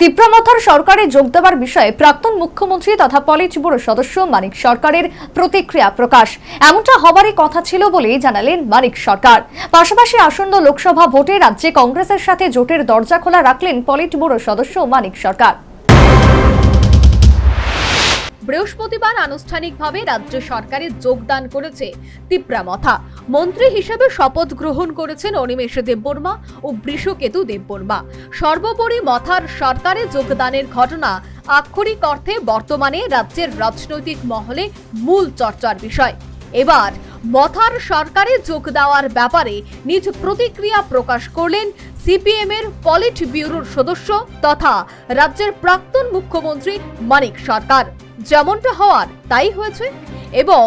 তীব্রমথার সরকারে যোগ দেওয়ার বিষয়ে প্রাক্তন মুখ্যমন্ত্রী তথা পলিট ব্যুরো সদস্য মানিক সরকারের প্রতিক্রিয়া প্রকাশ। এমনটা হবারই কথা ছিল বলেই জানালেন মানিক সরকার। পাশাপাশি আসন্ন লোকসভা ভোটে রাজ্যে কংগ্রেসের সাথে জোটের দরজা খোলা রাখলেন পলিট ব্যুরো সদস্য মানিক সরকার। বৃহস্পতিবার আনুষ্ঠানিকভাবে রাজ্য সরকারে যোগদান করেছে তিপ্রামথা মন্ত্রী হিসেবে শপথ গ্রহণ করেছেন অনিমেষ দেববর্মা ও বৃষকেতু দেববর্মা। সর্বোপরি মথার সরকারে যোগদানের ঘটনা আক্ষরিক অর্থে বর্তমানে রাজ্যের রাজনৈতিক মহলে মূল চর্চার বিষয়। এবার মথার সরকারে যোগ দেওয়ার ব্যাপারে নিজ প্রতিক্রিয়া প্রকাশ করলেন সিপিএম এর পলিট ব্যুরোর সদস্য তথা রাজ্যের প্রাক্তন মুখ্যমন্ত্রী মানিক সরকার। যেমনটা হওয়ার, তাই হয়েছে। এবং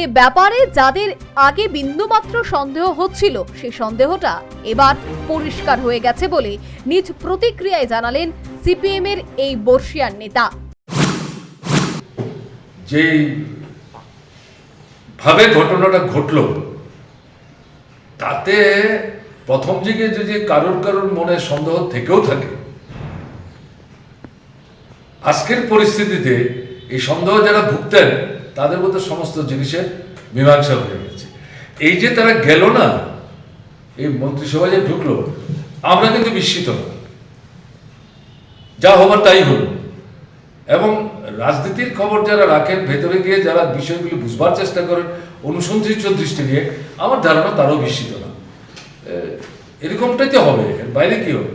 এ ব্যাপারে যাদের আগে বিন্দুমাত্র সন্দেহ হচ্ছিল, সেই সন্দেহটা এবার পরিষ্কার হয়ে গেছে বলে নিজ প্রতিক্রিয়ায় জানালেন সিপিএম এর এই বর্ষিয়ান নেতা। যে ভাবে ঘটনাটা ঘটল, তাতে প্রথম দিকে যদি কারোর কারোর মনে সন্দেহ থেকেও থাকে, আজকের পরিস্থিতিতে এই সন্দেহ যারা ভুগতেন তাদের মধ্যে সমস্ত জিনিসের মীমাংসা হয়ে গেছে। এই যে তারা গেল না, এই মন্ত্রিসভা যে ঢুকলো, আমরা কিন্তু বিস্মিত যা হবার তাই হলো। এবং রাজনীতির খবর যারা রাখেন, ভেতরে গিয়ে যারা বিষয়গুলি বুঝবার চেষ্টা করেন অনুসন্ধিৎস দৃষ্টি নিয়ে, আমার ধারণা তারও বিস্মিত না। এরকমটাই তো হবে। এর বাইরে কি হবে?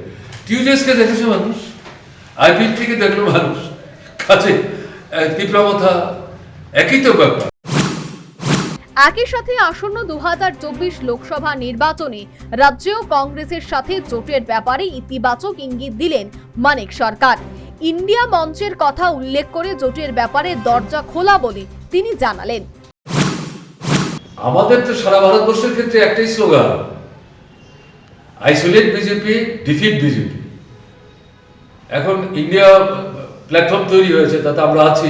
টিউজেসকে দেখেছে মানুষ? আইপিএল থেকে দেখল মানুষ। কাছে তীব্রমথা একই তো ব্যাপার। একই সাথে আসন্ন দু লোকসভা নির্বাচনে রাজ্যেও কংগ্রেসের সাথে জোটের ব্যাপারে ইতিবাচক ইঙ্গিত দিলেন মানিক সরকার। ইন্ডিয়া মঞ্চের কথা উল্লেখ করে জোটের ব্যাপারে দরজা খোলা বলে তিনি জানালেন। আমাদের তো সারা ভারতবর্ষের ক্ষেত্রে একটাই slogan isolate BJP defeat BJP. এখন ইন্ডিয়া প্ল্যাটফর্ম তৈরি হয়েছে তাতে আমরা আছি।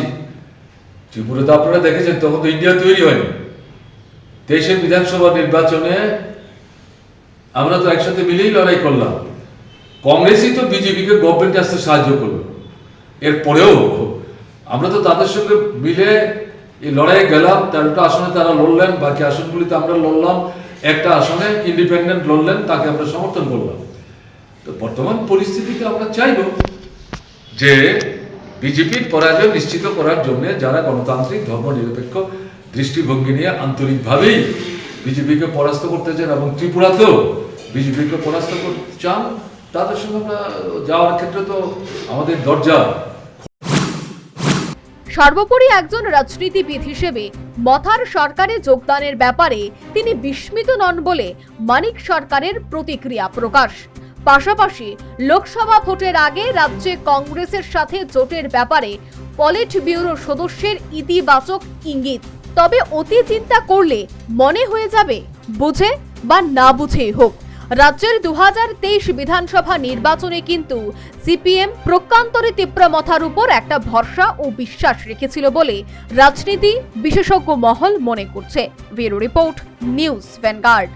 ত্রিপুরা তো আপনারা দেখেছেন, তখন তো ইন্ডিয়া তৈরি হয়নি। দেশের বিধানসভা নির্বাচনে আমরা তো একসাথে মিলেই লড়াই করলাম। কংগ্রেসই তো বিজেপিকে গভর্নমেন্ট আসতে সাহায্য করল। এরপরেও আমরা তো তাদের সঙ্গে মিলে এই লড়াইয়ে গেলাম তেরোটা আসনে তারা লড়লেন, বাকি আসনগুলিতে আমরা লড়লাম, একটা আসনে ইন্ডিপেন্ডেন্ট লড়লেন, তাকে আমরা সমর্থন করলাম। তো বর্তমান পরিস্থিতিতে আমরা চাইব যে বিজেপির পরাজয় নিশ্চিত করার জন্য যারা গণতান্ত্রিক, ধর্মনিরপেক্ষ দৃষ্টিভঙ্গি নিয়ে আন্তরিকভাবেই বিজেপিকে পরাস্ত করতে চান এবং ত্রিপুরাতেও বিজেপিকে পরাস্ত করতে চান, তাদের সঙ্গে আমরা যাওয়ার ক্ষেত্রে তো আমাদের দরজা সর্বোপরি একজন রাজনীতিবিদ হিসেবে মথার সরকারে যোগদানের ব্যাপারে তিনি বিস্মিত নন বলে মানিক সরকারের প্রতিক্রিয়া প্রকাশ। পাশাপাশি লোকসভা ভোটের আগে রাজ্যে কংগ্রেসের সাথে জোটের ব্যাপারে পলিট ব্যুরো সদস্যের ইতিবাচক ইঙ্গিত। তবে অতি চিন্তা করলে মনে হয়ে যাবে, বুঝে বা না বুঝেই হোক। রাজ্যের দু হাজার তেইশ বিধানসভা নির্বাচনে কিন্তু সিপিএম প্রকান্তরে তীব্রমথার উপর একটা ভরসা ও বিশ্বাস রেখেছিল বলে রাজনীতি বিশেষজ্ঞ মহল মনে করছে। Bureau report, news Vanguard.